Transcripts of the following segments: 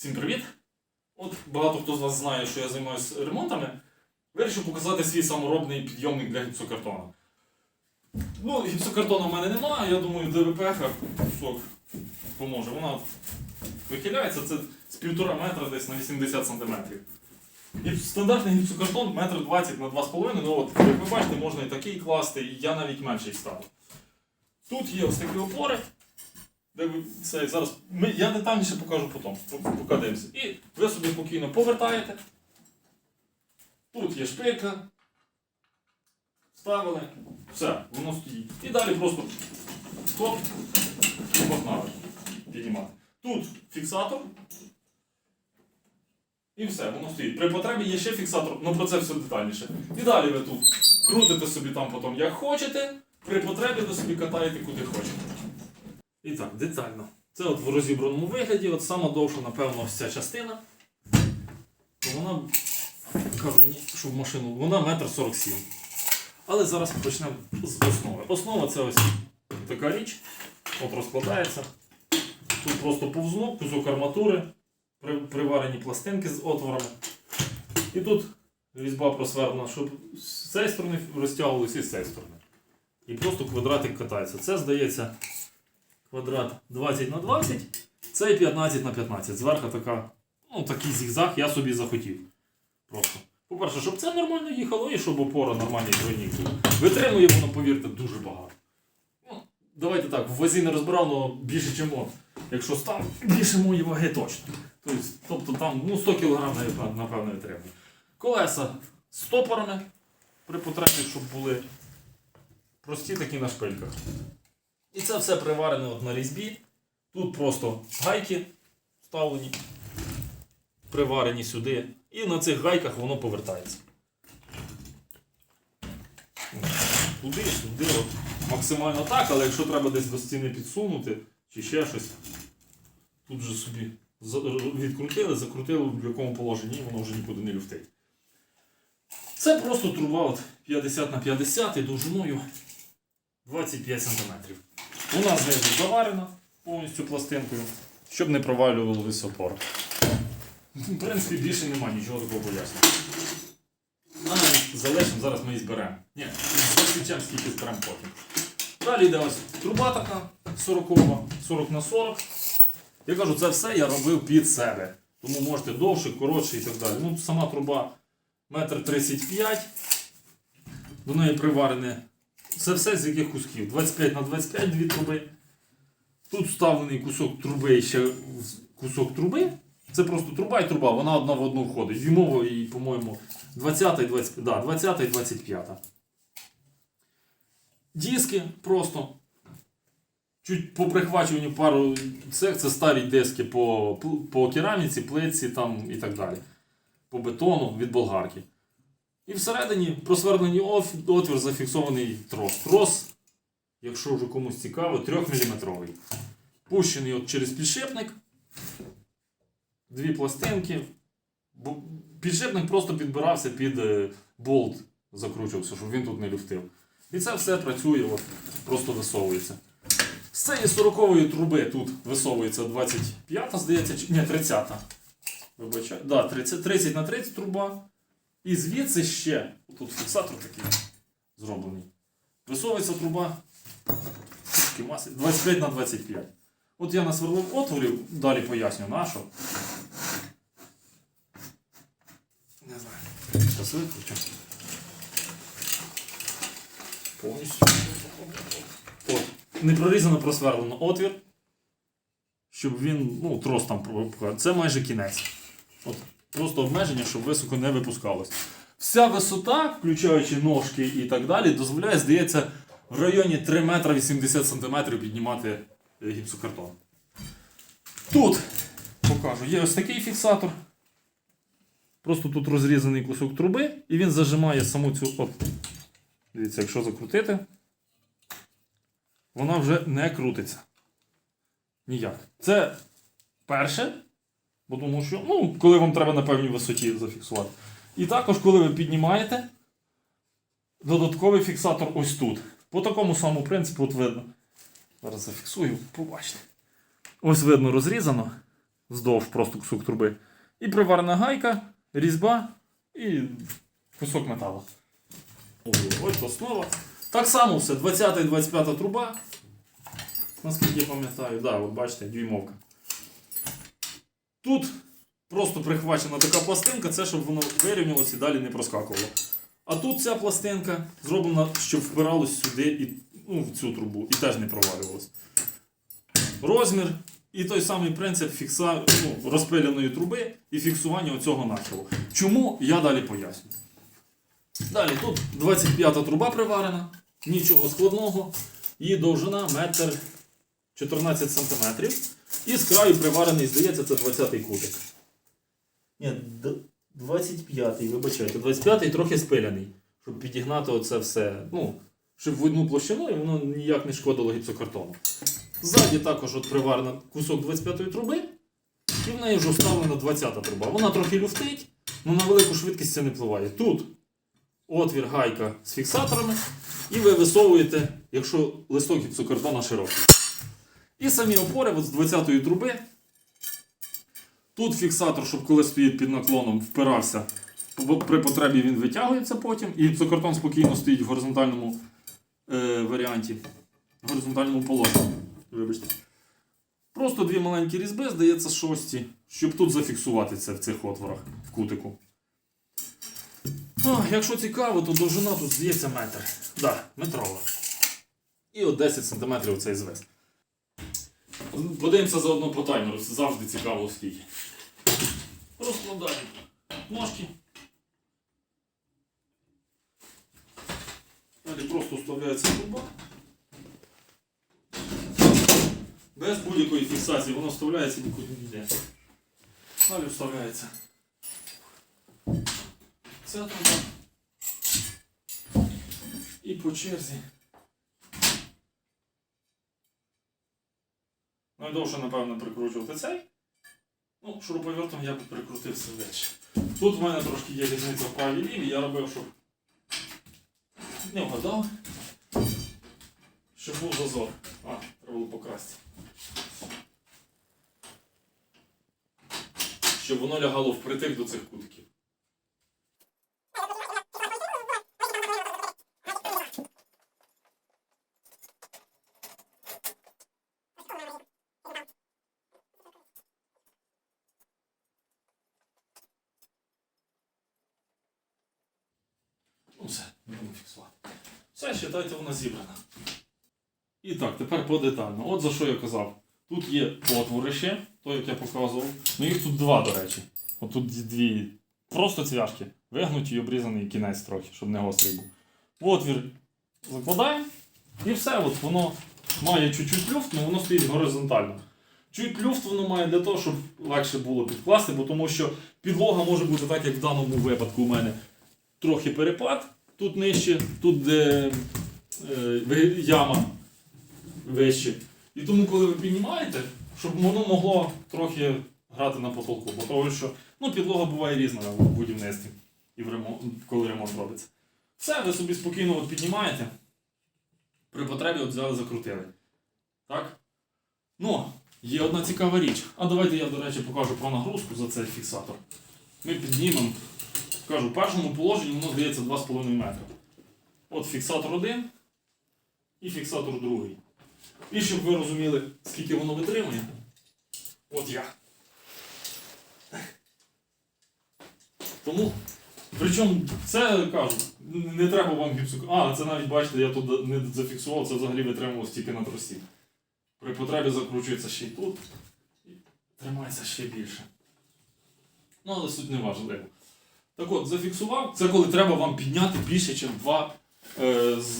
Всім привіт! От багато хто з вас знає, що я займаюся ремонтами. Вирішив показати свій саморобний підйомник для гіпсокартона. Ну, гіпсокартону в мене немає, я думаю, ДВП кусок поможе. Вона вихиляється, це з півтора метра десь на 80 см. Стандартний гіпсокартон метр 20 на 2,5, ну от, як ви бачите, можна і такий класти, і я навіть менший ставив. Тут є ось такі опори. Це зараз. Ми, я детальніше покажу потім. по- Поки дивимося. І ви собі спокійно повертаєте. Тут є шпилька. Ставили. Все, воно стоїть. І далі просто стоп і погнали. Піднімати. Тут фіксатор. І все, воно стоїть. При потребі є ще фіксатор, але про це все детальніше. І далі ви тут крутите собі там потім як хочете. При потребі ви собі катаєте куди хочете. І так, детально. Це от в розібраному вигляді, от сама довша, напевно, ця частина. Вона, кажу мені, що в машину, вона метр 47. Але зараз почнемо з основи. Основа це ось така річ. От розкладається. Тут просто повзунок, кусок арматури, при- приварені пластинки з отворами. І тут різьба просвердлена, щоб з цієї сторони розтягувалося і з цієї сторони. І просто квадратик катається. Це здається квадрат 20 на 20, цей 15 на 15. Зверху така, ну, такий зігзаг я собі захотів. Просто. По-перше, щоб це нормально їхало і щоб опора нормальний двойник був. Витримує воно, повірте, дуже багато. Ну, давайте так, в вазі не розбирав, але більше, от. Якщо став, більше моєї ваги точно. Тобто, тобто там ну, 100 кг напевно витримує. Колеса з стопорами при потребі, щоб були прості такі на шпильках. І це все приварене от на різьбі. Тут просто гайки вставлені, приварені сюди. І на цих гайках воно повертається. Туди, сюди, от. максимально так, але якщо треба десь до стіни підсунути чи ще щось, тут же собі відкрутили, закрутили в якому положенні, і воно вже нікуди не люфтить. Це просто труба от 50 на 50 і довжиною 25 см. Вона знизу заварена повністю пластинкою, щоб не провалювалися опори. В принципі, більше немає нічого такого боязного. А залишимо, зараз ми її зберемо. Ні, засічемо, скільки зберемо потім. Далі йде ось труба така 40, 40 на 40. Я кажу, це все я робив під себе. Тому можете довше, коротше і так далі. Ну, сама труба метр 35. До неї приварене. Це все з яких кусків? 25 на 25 дві труби. Тут вставлений кусок труби і ще кусок труби. Це просто труба і труба, вона одна в одну входить. Дюймово і, по-моєму, 20 і 25. Да, 20 і 25. Диски просто. Чуть по прихвачуванню пару цех, це старі диски по, по кераміці, плитці там і так далі. По бетону від болгарки. І всередині просверлений отвір зафіксований трос. Трос, якщо вже комусь цікаво, 3 мм. Пущений от через підшипник. Дві пластинки. Підшипник просто підбирався під е, болт, закручувався, щоб він тут не люфтив. І це все працює, от, просто висовується. З цієї 40-ї труби тут висовується 25, здається, чи- ні, 30. Вибачаю. Да, 30, 30 на 30 труба. І звідси ще, тут фіксатор такий зроблений. Висовується труба трішки маси, 25 на 25. От я насверлив отворів, далі поясню на що. Не знаю. Зараз викручу. Повністю. От. Не прорізано просверлено отвір. Щоб він, ну, трос там пропускав. Це майже кінець. От. Просто обмеження, щоб високо не випускалось. Вся висота, включаючи ножки і так далі, дозволяє, здається, в районі 3 метра 80 см піднімати е, гіпсокартон. Тут покажу, є ось такий фіксатор. Просто тут розрізаний кусок труби, і він зажимає саму цю. От. Дивіться, якщо закрутити, вона вже не крутиться. Ніяк. Це перше, бо тому що, ну, коли вам треба на певній висоті зафіксувати. І також, коли ви піднімаєте, додатковий фіксатор ось тут. По такому самому принципу, от видно. Зараз зафіксую, побачите. Ось видно розрізано. вздовж просто кусок труби. І приварена гайка, різьба і кусок металу. Ось основа. Так само все, 20-25 труба. Наскільки я пам'ятаю, да, от бачите, дюймовка. Тут просто прихвачена така пластинка, це щоб воно вирівнялося і далі не проскакувало. А тут ця пластинка зроблена, щоб впиралось сюди і, ну, в цю трубу і теж не провалювалось. Розмір і той самий принцип фікса, ну, розпиляної труби і фіксування оцього нахилу. Чому я далі поясню. Далі тут 25 труба приварена, нічого складного. Її довжина 1 14 см. І з краю приварений, здається, це 20-й кутик. Ні, 25-й, вибачайте, 25-й трохи спиляний, щоб підігнати оце все. Ну, щоб в одну площину і воно ніяк не шкодило гіпсокартону. Ззаді також от приварена кусок 25-ї труби, і в неї вже вставлена 20-та труба. Вона трохи люфтить, але на велику швидкість це не впливає. Тут отвір гайка з фіксаторами, і ви висовуєте, якщо листок гіпсокартона широкий. І самі опори от з 20-ї труби. Тут фіксатор, щоб коли стоїть під наклоном, впирався. При потребі він витягується потім, і гіпсокартон спокійно стоїть в горизонтальному е, варіанті, в горизонтальному положенні. Вибачте. Просто дві маленькі різьби, здається, шості, щоб тут зафіксувати це в цих отворах в кутику. А, якщо цікаво, то довжина тут здається метр. Да, метрова. І от 10 см цей звес. Подивимося заодно по таймеру, завжди цікаво скільки. Розкладаємо ножки. Далі просто вставляється труба. Без будь-якої фіксації, воно вставляється нікуди не йде. Далі вставляється. Ця труба. І по черзі. Найдовше, напевно, прикручувати цей. Ну, шуруповертом я би прикрутив сидеч. Тут в мене трошки є різниця в правій лівій, я робив, щоб не вгадав. Щоб був зазор. А, треба було покрасти. Щоб воно лягало впритик до цих кутків. Не будемо фіксувати. Все, вважайте, вона зібрана. І так, тепер подетально. От за що я казав. Тут є отвори ще, то як я показував. Ну їх тут два, до речі. От тут дві. Просто цвяшки. Вигнуті і обрізаний кінець трохи, щоб не гострий був. Отвір закладаємо. І все, от воно має чуть-чуть люфт, але воно стоїть горизонтально. Чуть люфт воно має для того, щоб легше було підкласти, бо тому що підлога може бути так, як в даному випадку у мене трохи перепад. Тут нижче, тут де е, яма вище. І тому, коли ви піднімаєте, щоб воно могло трохи грати на потолку. Бо того, що ну, підлога буває різна в будівництві, і в ремонт, коли ремонт робиться. Все, ви собі спокійно от піднімаєте. При потребі от взяли, закрутили. Так? Ну, є одна цікава річ. А давайте я, до речі, покажу про нагрузку за цей фіксатор. Ми піднімемо. Кажу, в першому положенні воно здається 2,5 метри. От фіксатор один і фіксатор другий. І щоб ви розуміли, скільки воно витримує. От я. Тому, причому це кажу, не треба вам гіпсу. А, це навіть бачите, я тут не зафіксував, це взагалі витримувалось тільки на тросі. При потребі закручується ще й тут. І тримається ще більше. Ну, але суть не важливо. Так от, зафіксував, це коли треба вам підняти більше, ніж 2 е, з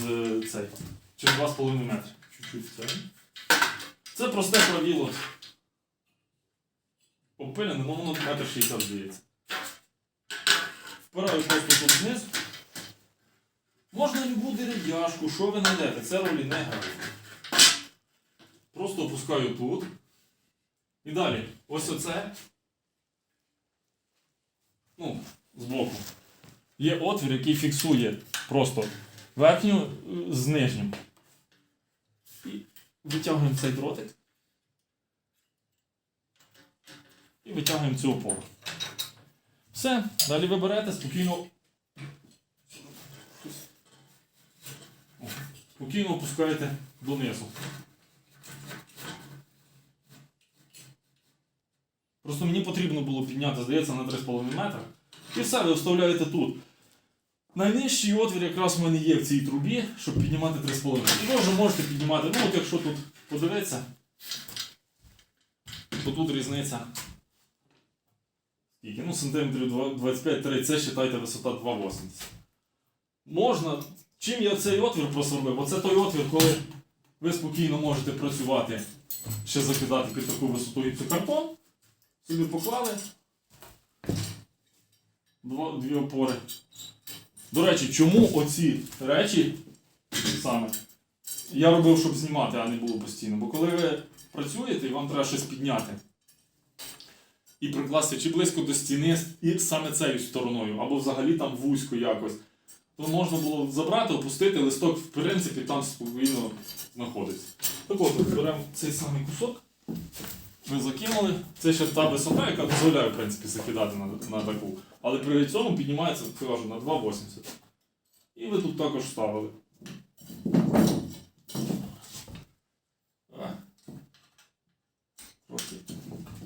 цей, чим 2,5 метри. Чуть-чуть це. Це просте правило. Опилене, ну воно метр 60 здається. Впираю просто тут знизу. Можна любу дерев'яшку, що ви знайдете, це ролі не грає. Просто опускаю тут. І далі, ось оце. Ну, збоку. Є отвір, який фіксує просто верхню е, з нижнім. І витягуємо цей дротик. і витягуємо цю опору. Все, далі ви берете спокійно. Спокійно опускаєте донизу. Просто мені потрібно було підняти, здається, на 3,5 метри. І все, ви вставляєте тут. Найнижчий отвір якраз в мене є в цій трубі, щоб піднімати 3,5 метри. І ви вже можете піднімати, ну от якщо тут подивитися, то тут різниця. Скільки? Ну, сантиметрів 25-30, це вважайте висота 2,80. Можна. Чим я цей отвір просверлив? Оце той отвір, коли ви спокійно можете працювати, ще закидати під таку висоту гіпсокартон. Собі поклали. Дві опори. До речі, чому оці речі саме я робив, щоб знімати, а не було постійно. Бо коли ви працюєте і вам треба щось підняти і прикласти чи близько до стіни, і саме цією стороною, або взагалі там вузько якось, то можна було забрати, опустити, листок, в принципі, там спокійно знаходиться. Так от, беремо цей самий кусок. Ми закинули. Це ще та висота, яка дозволяє, в принципі, закидати на, на таку. Але при цьому піднімається, кажу, на 2,80. І ви тут також ставили.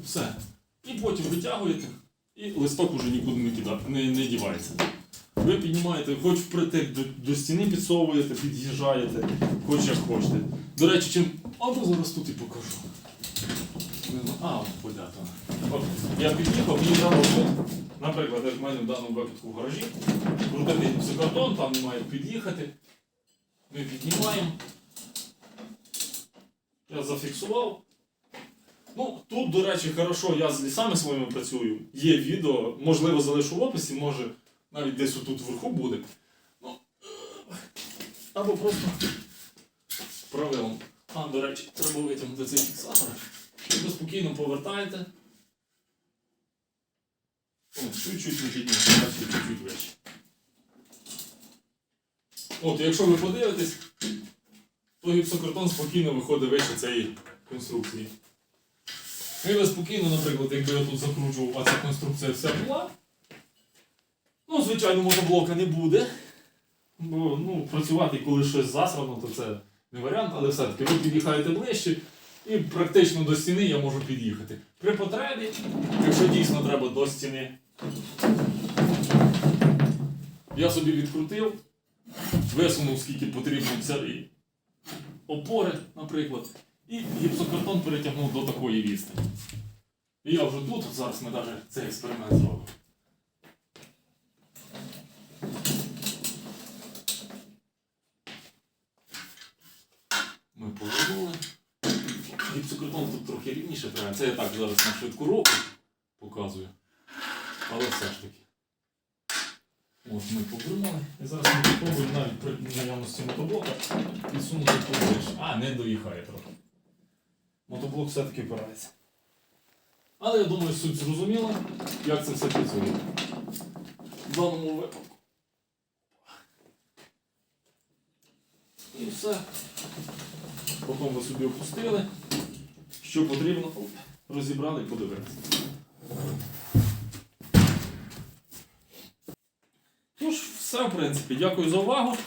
Все. І потім витягуєте, і листок уже нікуди не кидати, не, не дівається. Ви піднімаєте, хоч впритик до, до стіни підсовуєте, під'їжджаєте, хоч як хочете. До речі, чим. Або зараз тут і покажу. Не. А. От, я під'їхав, мені тут, наприклад, як в мене в даному випадку в гаражі, крутити гіпсокартон, там немає під'їхати. Ми піднімаємо. Я зафіксував. Ну, тут, до речі, хорошо, я з лісами своїми працюю. Є відео, можливо, залишу в описі, може навіть десь отут вверху буде. Ну, або просто правилом. А, до речі, треба витягнути цей фіксатор. Ви спокійно повертаєте. О, чуть-чуть підняти, бачите, чуть-чуть вище. От, якщо ви подивитесь, то гіпсокартон спокійно виходить вище цієї конструкції. І ви спокійно, наприклад, якби я тут закручував, а ця конструкція вся була. Ну, звичайно, мотоблока не буде. Бо ну, працювати, коли щось засрано, то це не варіант, але все-таки ви під'їхаєте ближче і практично до стіни я можу під'їхати. При потребі, якщо дійсно треба до стіни, я собі відкрутив, висунув скільки потрібно цієї опори, наприклад, і гіпсокартон перетягнув до такої відстані. І я вже тут, зараз ми навіть цей експеримент зробимо. Ми повернули. Гіпсокартон тут трохи рівніше треба. Це я так зараз на швидку року показую. Але все ж таки. От ми повернули. І зараз ми спробуємо навіть при наявності мотоблока підсунути поближче. А, не доїхає трохи. Мотоблок все-таки впирається. Але я думаю, суть зрозуміла, як це все працює. В даному випадку. І все. Потім ви собі опустили. Що потрібно, розібрали і подивилися. Тож, все, в принципі, дякую за увагу.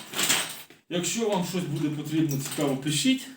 Якщо вам щось буде потрібно цікаво, пишіть.